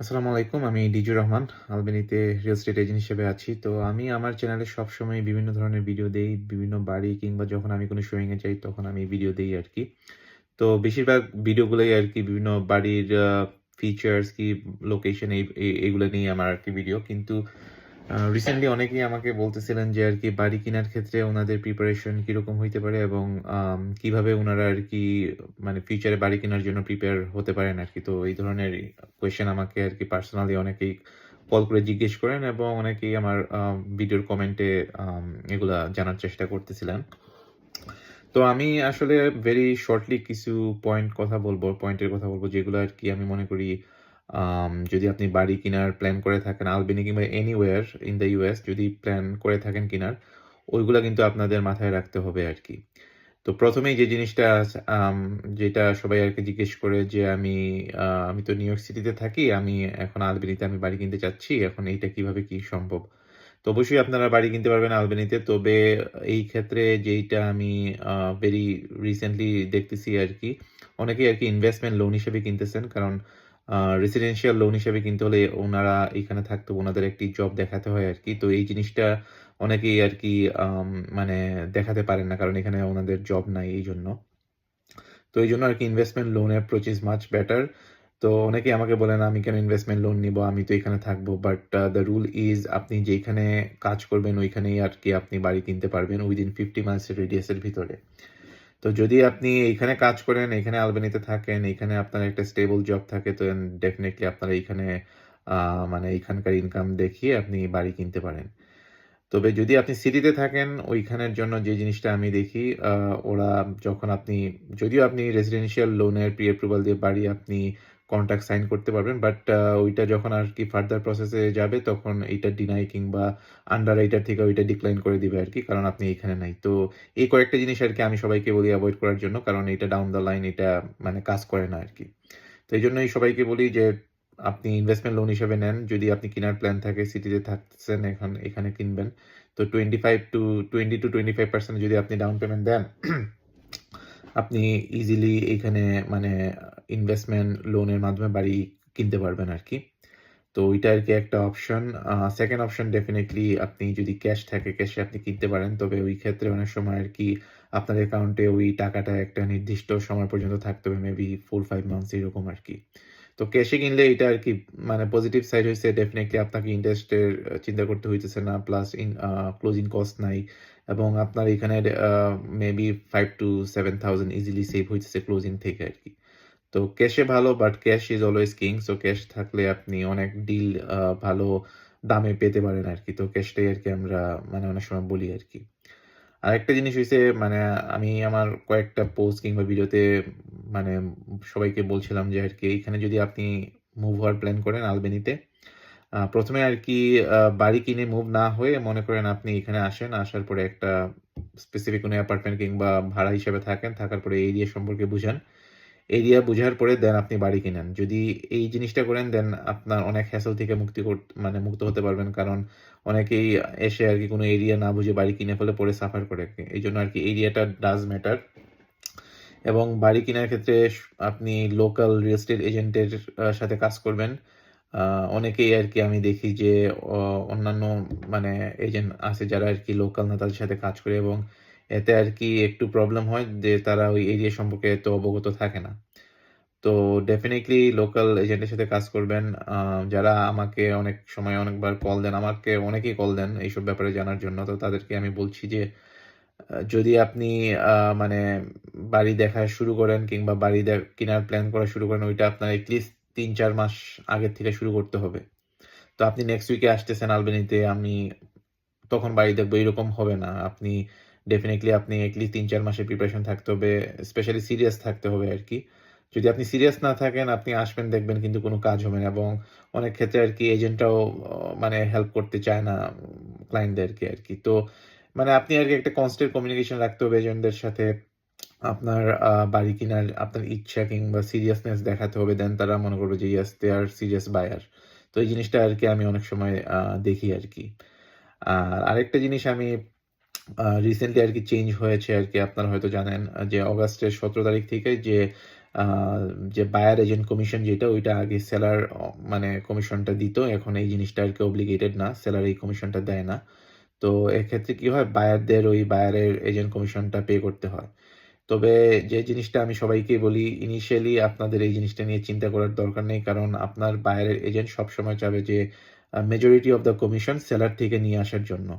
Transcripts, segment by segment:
আসসালামু আলাইকুম, আমি ডিজু রহমান, আলবেনিতে রিয়েল স্টেট এজেন্ট হিসেবে আছি। তো আমি আমার চ্যানেলে সবসময় বিভিন্ন ধরনের ভিডিও দেই, বিভিন্ন বাড়ি কিংবা যখন আমি কোনো শোয়িংয়ে যাই, তখন আমি ভিডিও দেই আর কি। তো বেশিরভাগ ভিডিওগুলোই আর কি বিভিন্ন বাড়ির ফিচার্স কি লোকেশন এই, এই- এগুলো নিয়ে আমার আর কি ভিডিও কিন্তু রিসেন্টলি অনেকেই আমাকে বলতেছিলেন যে আর কি বাড়ি কেনার ক্ষেত্রে ওনাদের প্রিপারেশন কীরকম হইতে পারে এবং কীভাবে ওনারা আর কি মানে ফিউচারে বাড়ি কেনার জন্য প্রিপেয়ার হতে পারেন আর কি। তো এই ধরনের কোয়েশ্চেন আমাকে আর কি পার্সোনালি অনেকেই কল করে জিজ্ঞেস করেন এবং অনেকেই আমার ভিডিওর কমেন্টে এগুলা জানার চেষ্টা করতেছিলেন। তো আমি আসলে ভেরি শর্টলি কিছু পয়েন্ট কথা বলব পয়েন্টের কথা বলব যেগুলো আর কি আমি মনে করি যদি আপনি বাড়ি কেনার প্ল্যান করে থাকেন আলবেনি কিংবা এনিওয়ার ইন দ্য ইউএস যদি প্ল্যান করে থাকেন কেনার, ওইগুলা কিন্তু আপনাদের মাথায় রাখতে হবে আর কি তো প্রথমেই যে জিনিসটা যেটা সবাই আর কি জিজ্ঞেস করে যে আমি আমি তো নিউ ইয়র্ক সিটিতে থাকি, আমি এখন আলবেনিতে আমি বাড়ি কিনতে চাচ্ছি, এখন এইটা কীভাবে কি সম্ভব? তো অবশ্যই আপনারা বাড়ি কিনতে পারবেন আলবেনিতে তবে এই ক্ষেত্রে যেইটা আমি ভেরি রিসেন্টলি দেখতেছি আর কি অনেকেই আর কি ইনভেস্টমেন্ট লোন হিসেবে কিনতেছেন, কারণ রেসিডেন্সিয়াল লোন হিসেবে কিনতে হলে ওনারা এখানে থাকতো, ওনাদের একটি জব দেখাতে হয় আর কি তো এই জিনিসটা অনেকেই আর কি মানে দেখাতে পারেন না কারণ এখানে ওনাদের জব নাই এই জন্য তো এই জন্য আর কি investment loan approach much better তো অনেকেই আমাকে বলেন আমি কেন ইনভেস্টমেন্ট লোন নিব? আমি তো এখানে থাকব। বাট দ্য রুল ইজ আপনি যেখানে কাজ করবেন, ওইখানেই আর কি আপনি বাড়ি কিনতে পারবেন উইদিন ফিফটি মাইলসের রেডিয়াসের ভিতরে। তো যদি আপনি এখানে কাজ করেন এখানে আলবেনিতে থাকেন এখানে আপনার একটা স্টেবল জব থাকে তো ডেফিনেটলি আপনারা আহ, মানে এইখানকার ইনকাম দেখিয়ে আপনি বাড়ি কিনতে পারেন। তবে যদি আপনি সিটিতে থাকেন ওইখানের জন্য যে জিনিসটা আমি দেখি ওরা যখন আপনি যদিও আপনি রেসিডেন্সিয়াল লোনের প্রি অ্যাপ্রুভাল দিয়ে বাড়ি আপনি কন্ট্রাক্ট সাইন করতে পারবেন বাট ওইটা যখন আর কি ফার্দার প্রসেসে যাবে, তখন এইটা ডিনাই কিংবা আন্ডার এইটার থেকে ওইটা ডিক্লাইন করে দিবে আর কি, কারণ আপনি এখানে নাই। তো এই কয়েকটা জিনিস আর কি আমি সবাইকে বলি অ্যাভয়েড করার জন্য, কারণ এটা ডাউন দ্য লাইন এটা মানে কাজ করে না আর কি। তো এই জন্যই সবাইকে বলি যে, আপনি ইনভেস্টমেন্ট লোন হিসেবে নেন, যদি আপনি কেনার প্ল্যান থাকে সিটিতে থাকছেন, এখন এখানে কিনবেন। তো twenty five to twenty to twenty five percent যদি আপনি ডাউন পেমেন্ট দেন, আপনি ইজিলি এখানে মানে ইনভেস্টমেন্ট লোনের মাধ্যমে বাড়ি কিনতে পারবেন আর কি। তো ওইটা আর কি একটা অপশন সেকেন্ড অপশন ডেফিনেটলি আপনি যদি ক্যাশ থাকে ক্যাশে আপনি কিনতে পারেন। তবে ওই ক্ষেত্রে অনেক সময় আর কি আপনার অ্যাকাউন্টে ওই টাকাটা একটা নির্দিষ্ট সময় পর্যন্ত থাকতে হবে মেবি ফোর ফাইভ মান্থস এরকম আর কি। তো ক্যাশে কিনলে এটা আর কি মানে পজিটিভ সাইড হয়েছে ডেফিনেটলি আপনাকে ইন্টারেস্টের চিন্তা করতে হইতেছে না। প্লাস ইন ক্লোজিং কস্ট নাই। এবং আপনার এখানে maybe five to seven thousand easily save হইতেছে ক্লোজিং থেকে আর কি। তো ক্যাশে ভালো but cash is always king so cash থাকলে আপনি অনেক ডিল ভালো দামে পেতে পারেন আর কি তো ক্যাশটাই আর কি আমরা মানে অনেক সময় বলি আর কি আরেকটা জিনিস হয়েছে মানে আমি আমার কয়েকটা পোস্ট কিংবা ভিডিওতে মানে সবাইকে বলছিলাম যে আর কি এখানে যদি আপনি মুভ হওয়ার প্ল্যান করেন আলবেনিতে প্রথমে আর কি বাড়ি কিনে মুভ না হয়ে মনে করেন আপনি এখানে আসেন, আসার পরে একটা স্পেসিফিক কোনো অ্যাপার্টমেন্ট কিংবা ভাড়া হিসেবে থাকেন, থাকার পরে এরিয়া সম্পর্কে বুঝান। এরিয়া বোঝার পরে দেন আপনি বাড়ি কিনেন। যদি এই জিনিসটা করেন, দেন আপনার অনেক হ্যাসল থেকে মুক্তি মানে মুক্ত হতে পারবেন। কারণ অনেকেই এসে আর কি কোনো এরিয়া না বুঝে বাড়ি কিনে ফেলে পরে সাফার করে। এই জন্য আর কি এরিয়াটা ডাজ ম্যাটার এবং বাড়ি কেনার ক্ষেত্রে আপনি লোকাল রিয়েল এস্টেট এজেন্টের সাথে কাজ করবেন। অনেকেই আর কি আমি দেখি যে অন্যান্য মানে এজেন্ট আছে যারা আর কি লোকাল না তাদের সাথে কাজ করে এবং এতে আর কি একটু প্রবলেম হয় যে তারা ওই এরিয়া সম্পর্কে এত অবগত থাকে না। তো ডেফিনেটলি লোকাল এজেন্টের সাথে কাজ করবেন। যারা আমাকে অনেক সময় অনেকবার কল দেন, আমাকে অনেকেই কল দেন এইসব ব্যাপারে জানার জন্য। তো তাদেরকে আমি বলছি যে যদি আপনি মানে বাড়ি দেখা শুরু করেন কিংবা বাড়ি কেনার প্ল্যান করা শুরু করেন, ওইটা আপনার এটলিস্ট তিন চার মাস আগের থেকে শুরু করতে হবে। তো আপনি নেক্সট উইকে আসতেছেন আলবেনিতে, আমি তখন বাড়ি দেখব, এরকম হবে না। আপনি ডেফিনেটলি আপনি এটলিস্ট তিন, চার মাসের প্রিপারেশন থাকতে হবে স্পেশালি সিরিয়াস থাকতে হবে আর কি। যদি আপনি সিরিয়াস না থাকেন, আপনি আসবেন, দেখবেন কিন্তু কোনো কাজ হবে না এবং অনেক ক্ষেত্রে আর কি এজেন্টটাও মানে হেল্প করতে চায় না ক্লায়েন্টদেরকে আর কি। তো মানে আপনি আর কি একটা কনস্ট্যান্ট কমিউনিকেশন রাখতে হবে এজেন্টদের সাথে, আপনার বাড়ি কেনার, আপনার ইচ্ছা কিংবা সিরিয়াসনেস দেখাতে হবে দেন তারা মনে করবে যে ইয়াস দে আর সিরিয়াস বায়ার তো এই জিনিসটা আর কি আমি অনেক সময় দেখি আর কি। আর আরেকটা জিনিস আমি রিসেন্টলি আর কি চেঞ্জ হয়েছে আর কি আপনারা হয়তো জানেন যে অগাস্টের সতেরো তারিখ থেকে যে যে বায়ার এজেন্ট কমিশন যেটা ওইটা আগে সেলার মানে কমিশনটা দিত। এখন এই জিনিসটা আর কি অব্লিগেটেড না। সেলার এই কমিশনটা দেয় না। তো এক্ষেত্রে কি হয়? বায়ারদের ওই বায়ারের এজেন্ট কমিশনটা পে করতে হয়। তবে যে জিনিসটা আমি সবাইকে বলি, ইনিশিয়ালি আপনাদের এই জিনিসটা নিয়ে চিন্তা করার দরকার নেই। কারণ আপনার বায়ারের এজেন্ট সবসময় চাবে যে majority of the commission seller থেকে নিয়ে আসার জন্য।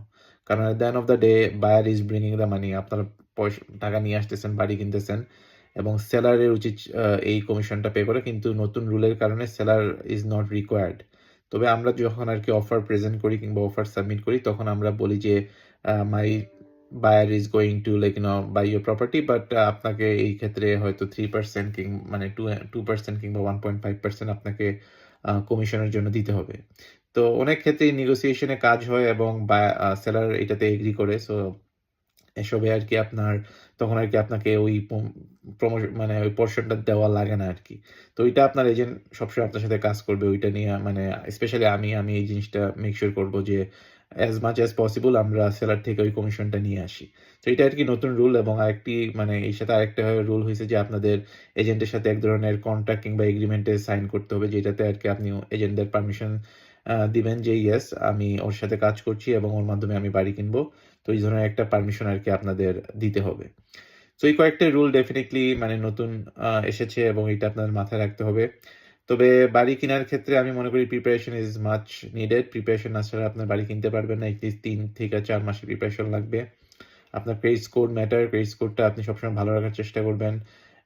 কারণ the end of the day buyer is bringing the money আপনারা পয়স টাকা নিয়ে আসতেছেন, বাড়ি কিনতেছেন এবং সেলারের উচিত এই কমিশনটা পে করে। কিন্তু নতুন রুলের কারণে সেলার ইজ নট required তবে আমরা যখন আর কি অফার প্রেজেন্ট করি কিংবা অফার সাবমিট করি তখন আমরা বলি যে my buyer is is to like you know buy your but আপনাকে এই ক্ষেত্রে হয়তো থ্রি পার্সেন্ট কিং মানে টু টু পার্সেন্ট কিংবা ওয়ান পয়েন্ট ফাইভ পার্সেন্ট আপনাকে কমিশনের জন্য দিতে হবে। তো অনেক ক্ষেত্রেই নেগোসিয়েশন কাজ হয় এবং সেলার এটাতে এগ্রি করে। সো এসবে আরকি আপনার তখন আরকি আপনাকে ওই পম প্রমো মানে ওই পোরশনটা দেওয়া লাগে না আরকি। তো ওইটা আপনার এজেন্ট সবসময় আপনার সাথে কাজ করবে ওইটা নিয়ে মানে স্পেশালি আমি, আমি এই জিনিসটা মেক সিউর করব যে অ্যাজ much অ্যাজ পসিবল আমরা সেলার থেকে ওই কমিশনটা নিয়ে আসি। তো এটা আর কি নতুন রুল এবং আরেকটি মানে এই সাথে আরেকটা রুল হয়েছে যে আপনাদের এজেন্টের সাথে এক ধরনের কন্ট্রাক্ট কিংবা এগ্রিমেন্ট সাইন করতে হবে যেটাতে আর কি আপনি এজেন্টদের পারমিশন দিবেন যে ইয়েস আমি ওর সাথে কাজ করছি এবং ওর মাধ্যমে আমি বাড়ি কিনবো। তো এই ধরনের একটা পারমিশন আরকি আপনাদের দিতে হবে। তো এই কয়েকটা রুল ডেফিনিটলি মানে নতুন এসেছে এবং এটা আপনার মাথায় রাখতে হবে। তবে বাড়ি কেনার ক্ষেত্রে আমি মনে করি preparation is much needed. Preparation না ছাড়া আপনার বাড়ি কিনতে পারবেন না। এটলিস্ট ৩ থেকে চার মাসের প্রিপারেশন লাগবে। আপনার ক্রেডিট স্কোর ম্যাটার। ক্রেডিট স্কোরটা আপনি সবসময় ভালো রাখার চেষ্টা করবেন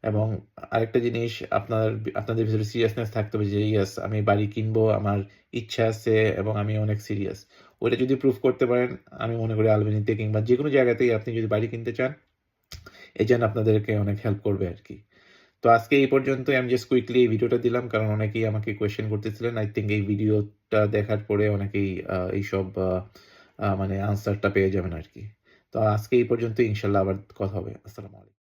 এবং আরেকটা জিনিস আপনার আপনাদের ভিতরে সিরিয়াসনেস থাকতে হবে যে ইয়েস আমি বাড়ি কিনবো, আমার ইচ্ছা আছে এবং আমি অনেক সিরিয়াস। ওইটা যদি প্রুফ করতে পারেন আমি মনে করি আলবেনিতে কিংবা যেকোনো জায়গাতেই আপনি যদি বাড়ি কিনতে চান, এজেন্ট আপনাদেরকে অনেক হেল্প করবে আর কি তো আজকে এই পর্যন্ত আমি জাস্ট কুইকলি এই ভিডিওটা দিলাম কারণ অনেকেই আমাকে কোয়েশ্চেন করতেছিলেন। আই থিংক এই ভিডিওটা দেখার পরে অনেকেই এইসব মানে আনসারটা পেয়ে যাবেন আর কি তো আজকে এই পর্যন্ত ইনশাল্লাহ আবার কথা হবে। আসসালামু আলাইকুম।